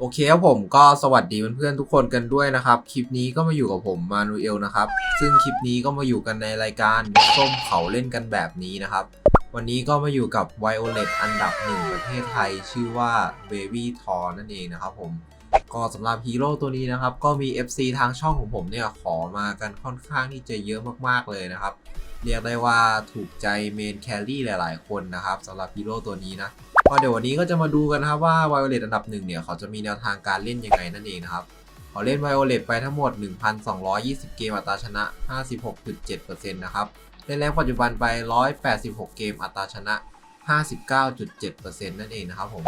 โอเคครับผมก็สวัสดีเพื่อนๆทุกคนกันด้วยนะครับ คลิปนี้ก็มาอยู่กับผมมานูเอลนะครับ ซึ่งคลิปนี้ก็มาอยู่กันในรายการส้มเขาเล่นกันแบบนี้นะครับ วันนี้ก็มาอยู่กับ Violet อันดับหนึ่งประเทศไทย ชื่อว่า Baby t o r นั่นเองนะครับผมก็สำหรับฮีโร่ตัวนี้นะครับ ก็มี FC ทางช่องของผมเนี่ยขอมากันค่อนข้างที่จะเยอะมากๆเลยนะครับ เรียกได้ว่าถูกใจเมนแคลรี่หลาย ๆ คนนะครับสำหรับฮีโร่ตัวนี้นะ ก็เดี๋ยววันนี้ก็จะมาดูกันนะครับว่า Violet อันดับหนึ่งเนี่ยเขาจะมีแนวทางการเล่นยังไงนั่นเองนะครับเขาเล่น Violet ไปทั้งหมด 1,220 เกมอัตราชนะ 56.7%นะครับเล่นแรงปัจจุบันไป 186 เกมอัตราชนะ 59.7%นั่นเองนะครับผม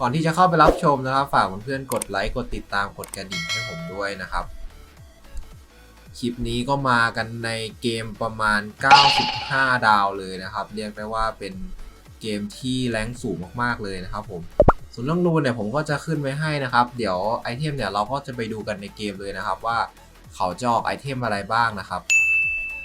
ก่อนที่จะเข้าไปรับชมนะครับ ฝากเพื่อนๆกดไลค์กดติดตามกดกระดิ่งให้ผมด้วยนะครับคลิปนี้ก็มากันในเกมประมาณ 95 ดาวเลยนะครับ เรียกได้ว่าเป็น เกมที่แรงสูงมากๆเลยนะครับผมส่วนเรื่องนูนเนี่ยผมก็จะขึ้นไว้ให้นะครับ เดี๋ยวไอเทมเนี่ยเราก็จะไปดูกันในเกมเลยนะครับว่าเขาจะออกไอเทมอะไรบ้างนะครับ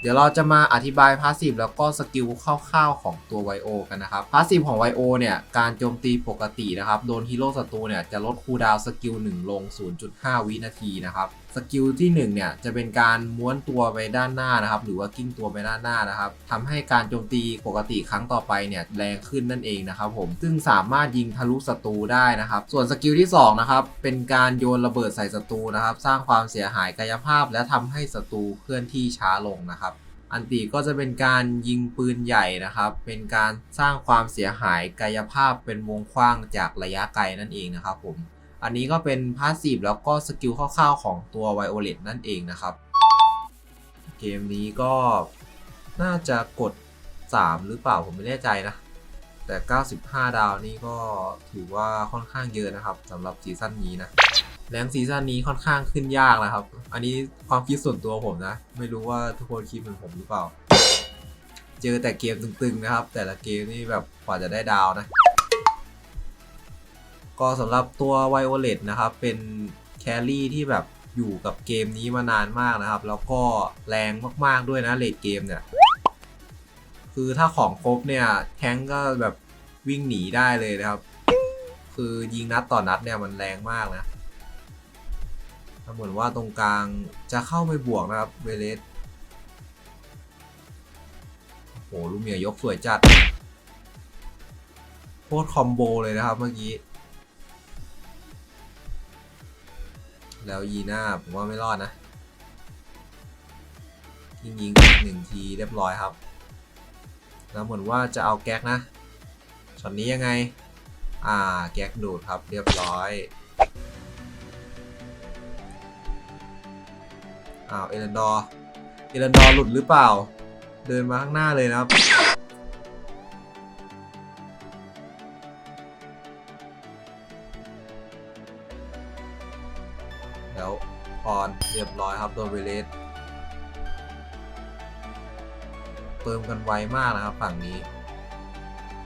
เดี๋ยวเราจะมาอธิบายพาสซีฟแล้วก็สกิลคร่าวๆของตัวไวโอกันนะครับพาสซีฟของไวโอเนี่ยการโจมตีปกตินะครับโดนฮีโร่ศัตรูเนี่ยจะลดคูลดาวสกิล1ลง 0.5 วินาทีนะครับสกิลที่1เนี่ยจะเป็นการม้วนตัวไปด้านหน้านะครับ หรือว่ากิ้งตัวไปด้านหน้านะครับทำให้การโจมตีปกติครั้งต่อไปเนี่ยแรงขึ้นนั่นเองนะครับผมซึ่งสามารถยิงทะลุศัตรูได้นะครับ ส่วนสกิลที่2นะครับเป็นการโยนระเบิดใส่ศัตรูนะครับ สร้างความเสียหายกายภาพ และทำให้ศัตรูเคลื่อนที่ช้าลงนะครับอันติก็จะเป็นการยิงปืนใหญ่นะครับ เป็นการสร้างความเสียหายกายภาพเป็นวงกว้างจากระยะไกลนั่นเองนะครับผม อันนี้ก็เป็นพาสซีฟแล้วก็สกิลคร่าวๆของตัวไวโอเลตนั่นเองนะครับ เกมนี้ก็น่าจะกด 3 หรือเปล่าผมไม่แน่ใจนะ แต่ 95 ดาวนี่ก็ถือว่าค่อนข้างเยอะนะครับสำหรับซีซั่นนี้นะแรงซีซั่นนี้ค่อนข้างขึ้นยากนะครับ อันนี้ความคิดส่วนตัวผมนะ ไม่รู้ว่าทุกคนคิดเหมือนผมหรือเปล่า เจอแต่เกมตึงๆนะครับ แต่ละเกมนี่แบบกว่าจะได้ดาวนะ ก็สำหรับตัวไวโอเลตนะครับ เป็นแครี่ที่แบบอยู่กับเกมนี้มานานมากนะครับ แล้วก็แรงมากๆด้วยนะเลดเกมเนี่ย คือถ้าของครบเนี่ยแทงก็แบบวิ่งหนีได้เลยนะครับ คือยิงนัดต่อนัดเนี่ยมันแรงมากนะเหมือนว่าตรงกลางจะเข้าไปบวกนะครับเวเลสโอ้โหลูเมียยกสวยจัดโคตรคอมโบเลยนะครับเมื่อกี้ แล้วยีน่าผมว่าไม่รอดนะยิงยิงหนึ่งทีเรียบร้อยครับ แล้วเหมือนว่าจะเอาแก๊กนะช็อตนี้ยังไง อ่าแก๊กดูดครับเรียบร้อยอ้าวเอรันดอร์เอรันดอร์หลุดหรือเปล่า เดินมาข้างหน้าเลยนะครับ ครับโดนเวเลสเติมกันไวมากนะครับ ฝั่งนี้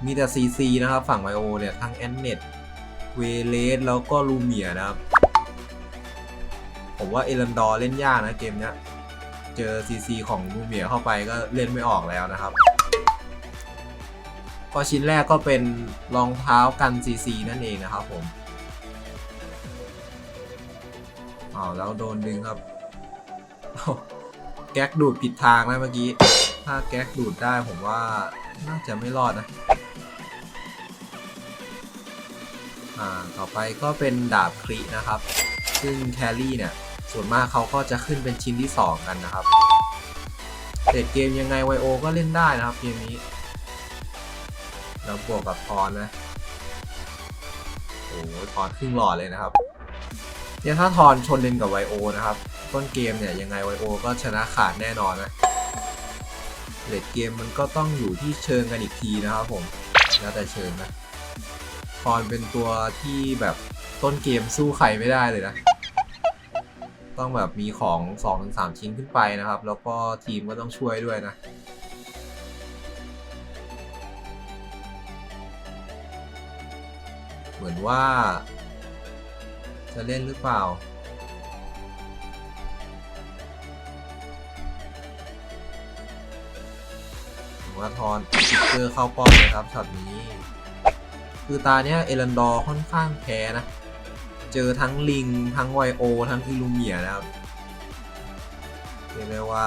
มีแต่ CC นะครับ ฝั่งไวโอเนี่ยทั้งแอนเน็ตเวเลสแล้วก็ลูเมียนะครับ ผมว่าเอรันดอร์เล่นยากนะเกมเนี้ยเจอ CC ของลูเมียเข้าไปก็เล่นไม่ออกแล้วนะครับก็ชิ้นแรกก็เป็นรองเท้ากัน CC นั่นเองนะครับผมอ้าวแล้วโดนดึงครับ แก๊กดูดผิดทางนะเมื่อกี้ ถ้าแก๊กดูดได้ผมว่าน่าจะไม่รอดนะอ่าต่อไปก็เป็นดาบครีนะครับ ซึ่งแครี่เนี่ย ส่วนมากเขาก็จะขึ้นเป็นชิ้นที่ 2 กันนะครับเด็ดเกมยังไงไวโอก็เล่นได้นะครับเกมนี้แล้วบวกกับทอนนะโอ้โหทอนครึ่งหลอดเลยนะครับเนี่ยถ้าทอนชนเลนกับไวโอนะครับ ต้นเกมเนี่ยยังไงไวโอก็ชนะขาดแน่นอนนะเลดเกมมันก็ต้องอยู่ที่เชิงกันอีกทีนะครับผม แล้วแต่เชิงนะทอนเป็นตัวที่แบบต้นเกมสู้ใครไม่ได้เลยนะ ต้องแบบมีของ 2-3 ชิ้นขึ้นไปนะครับ แล้วก็ทีมก็ต้องช่วยด้วยนะเหมือนว่า จะเล่นหรือเปล่า มาทอนติกเกอร์เข้าป้อมเลยครับช็อตนี้ คือตาเนี้ยเอรันดอร์ค่อนข้างแพ้นะ เจอทั้งลิง ทั้งไวโอ ทั้งอิลูเมียนะครับเรียกได้ว่า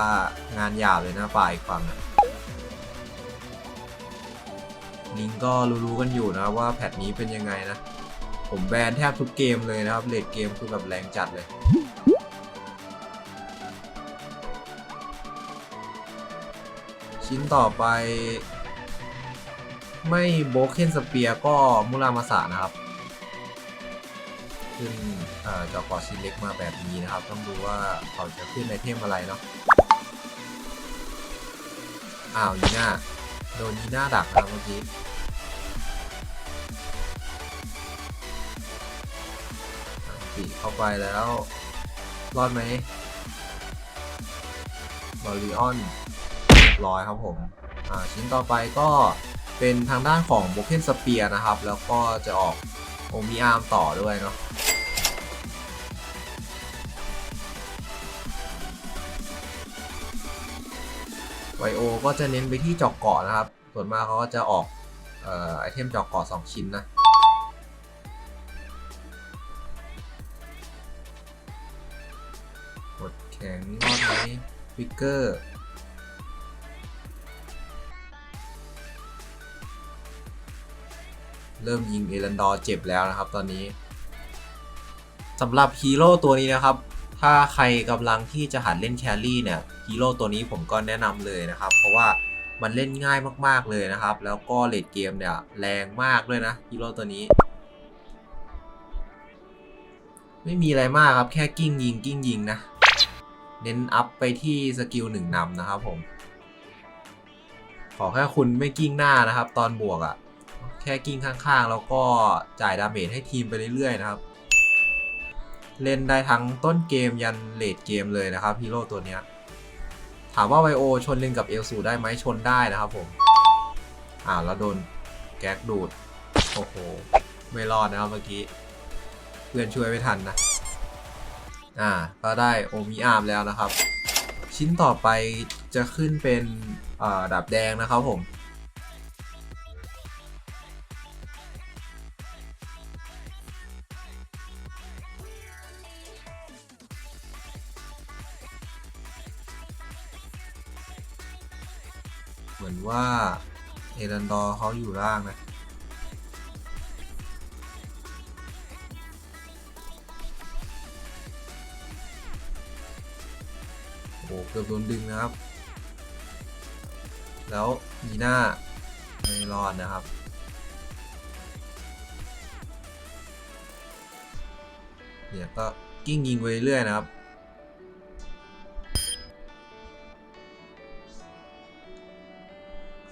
งานหยาบเลยนะป่าอีกฝั่งอะลิงก็รู้ๆกันอยู่นะว่าแพทนี้เป็นยังไงนะ ผมแบนแทบทุกเกมเลยนะครับเลดเกมคือแบบแรงจัดเลย ชิ้นต่อไป ไม่โบเคนสเปียก็มุรามาสะนะครับ ขึ้นอจอกอชิ้นเล็กมาแบบนี้นะครับ ต้องดูว่าเขาจะขึ้นไอเทมอะไรเนาะอ้าวยีน่าโดนยีน่าดักนะเมื่อกี้ปีเข้าไปแล้ว รอดไหมบอลลีออน ยบร้อยครับผมชิ้นต่อไปก็เป็นทางด้านของโบเคนสเปียนะครับ แล้วก็จะออกโอมิอาร์มต่อด้วยเนาะไวโอก็จะเน้นไปที่จอกเกาะนะครับ ส่วนมากเขาก็จะออกออไอเทมจอกเกาะ2 ชิ้นนะกดแข็งรอดไหมฟิกเกอร์ เริ่มยิงเอรันดอร์เจ็บแล้วนะครับตอนนี้สำหรับฮีโร่ตัวนี้นะครับ ถ้าใครกำลังที่จะหัดเล่นแครี่เนี่ยฮีโร่ตัวนี้ผมก็แนะนำเลยนะครับ เพราะว่ามันเล่นง่ายมากๆเลยนะครับ แล้วก็เลดเกมเนี่ยแรงมากด้วยนะฮีโร่ตัวนี้ ไม่มีอะไรมากครับแค่กิ้งยิงกิ้งยิงนะ เน้นอัพไปที่สกิลหนึ่งนำนะครับผม ขอแค่คุณไม่กิ้งหน้านะครับ ตอนบวกอะ่ะ ค่กิ้งข้างๆ แล้วก็จ่ายดาเมจให้ทีมไปเรื่อยๆนะครับ เล่นได้ทั้งต้นเกมยันเลดเกมเลยนะครับฮีโร่ตัวเนี้ยถามว่าไวโอชนเลนกับเอลซูได้ไหมชนได้นะครับผม อ่าแล้วโดนแก๊กดูด โอ้โห ไม่รอดนะครับเมื่อกี้ เพื่อนช่วยไม่ทันนะ อ่า ก็ได้โอมิอาร์มแล้วนะครับ ชิ้นต่อไปจะขึ้นเป็นอ่าดาบแดงนะครับผม เหมือนว่า เอรันดอร์เขาอยู่ล่างนะโอ้โหเกือบโดนดึงนะครับ แล้วมีหน้าไม่รอดนะครับ เนี่ยก็กิ้งยิงไปเรื่อยนะครับ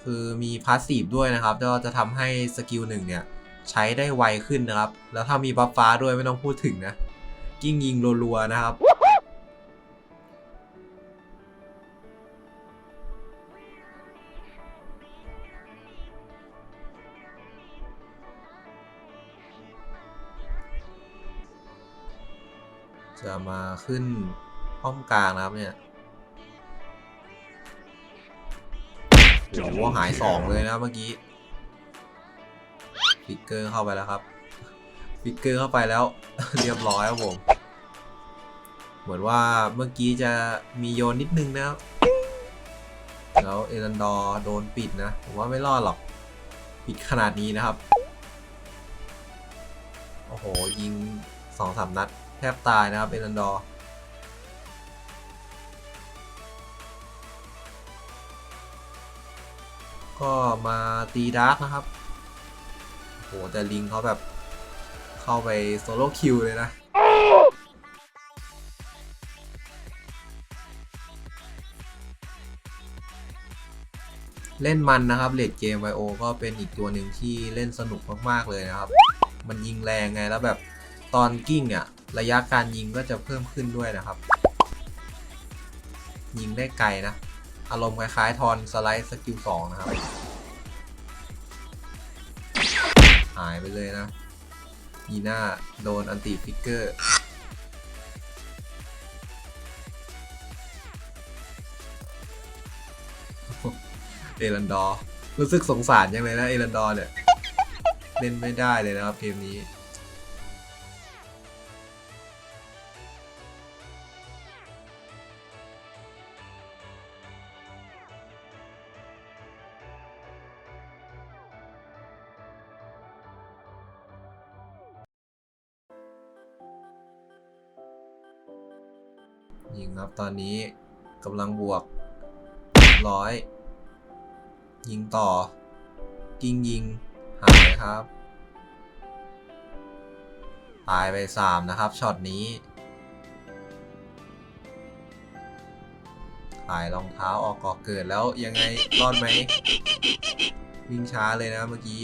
คือมีพาสซีฟด้วยนะครับก็จะทำให้สกิลหนึ่งเนี่ยใช้ได้ไวขึ้นนะครับ แล้วถ้ามีบัฟฟ้าด้วยไม่ต้องพูดถึงนะ กิ้งยิงรัวๆนะครับ จะมาขึ้นป้อมกลางนะครับเนี่ย โอ้โหหายสองเลยนะเมื่อกี้ฟิกเกอร์เข้าไปแล้วครับฟิกเกอร์เข้าไปแล้ว เรียบร้อยครับผม เหมือนว่าเมื่อกี้จะมีโยนนิดนึงนะครับแล้วเอรันดอร์โดนปิดนะ ผมว่าไม่รอดหรอก ปิดขนาดนี้นะครับ โอ้โห ยิงสองสามนัด แทบตายนะครับเอรันดอร์ ก็มาตีดาร์กนะครับ โห แต่ลิงเขาแบบเข้าไปโซโล่คิวเลยนะ เล่นมันนะครับเลดเกมไวโอก็เป็นอีกตัวหนึ่งที่เล่นสนุกมาก ๆ เลยนะครับ มันยิงแรงไงแล้วแบบตอนกิ้งอะ ระยะการยิงก็จะเพิ่มขึ้นด้วยนะครับ ยิงได้ไกลนะ อารมณ์คล้ายๆทอนสไลด์สกิลสองนะครับ หายไปเลยนะยีน่าโดนอันติฟิกเกอร์เอรันดอร์รู้สึกสงสารยังเลยนะเอรันดอร์เนี่ย เล่นไม่ได้เลยนะครับเกมนี้ ยิงครับตอนนี้กำลังบวกร้อยยิงต่อยิงยิงหายครับ ตายไปสามนะครับช็อตนี้ขายรองเท้าออกก่อเกิดแล้วยังไงรอดไหมวิ่งช้าเลยนะเมื่อกี้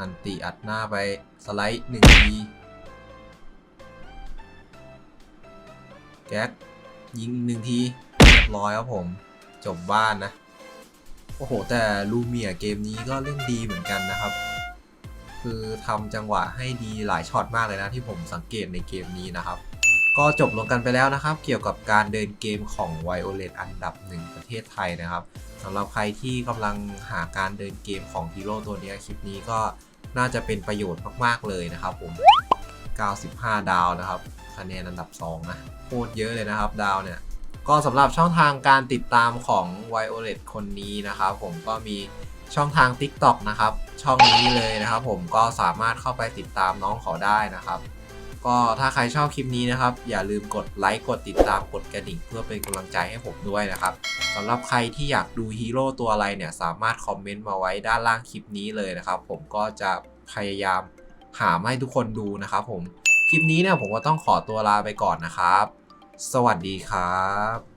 อันติอัดหน้าไปสไลด์หนึ่งทีแก๊กยิงหนึ่งทีเรียบร้อยครับผม จบบ้านนะ โอ้โห แต่ลูเมียเกมนี้ก็เล่นดีเหมือนกันนะครับ คือทำจังหวะให้ดีหลายช็อตมากเลยนะที่ผมสังเกตในเกมนี้นะครับ ก็จบลงกันไปแล้วนะครับ เกี่ยวกับการเดินเกมของ Violet อันดับหนึ่งประเทศไทยนะครับสำหรับใครที่กำลังหาการเดินเกมของฮีโร่ตัวนี้คลิปนี้ก็ น่าจะเป็นประโยชน์มากๆเลยนะครับผม 95 ดาวนะครับคะแนนอันดับ 2 นะโคตรเยอะเลยนะครับดาวเนี่ย ก็สำหรับช่องทางการติดตามของ Violet คนนี้นะครับผมก็มีช่องทาง TikTok นะครับ ช่องนี้เลยนะครับผมก็สามารถเข้าไปติดตามน้องเขาได้นะครับ ก็ถ้าใครชอบคลิปนี้นะครับ อย่าลืมกดไลค์กดติดตามกดกระดิ่งเพื่อเป็นกำลังใจให้ผมด้วยนะครับสำหรับใครที่อยากดูฮีโร่ตัวอะไรเนี่ยสามารถคอมเมนต์มาไว้ด้านล่างคลิปนี้เลยนะครับ ผมก็จะพยายามหาให้ทุกคนดูนะครับผมคลิปนี้เนี่ยผมก็ต้องขอตัวลาไปก่อนนะครับ สวัสดีครับ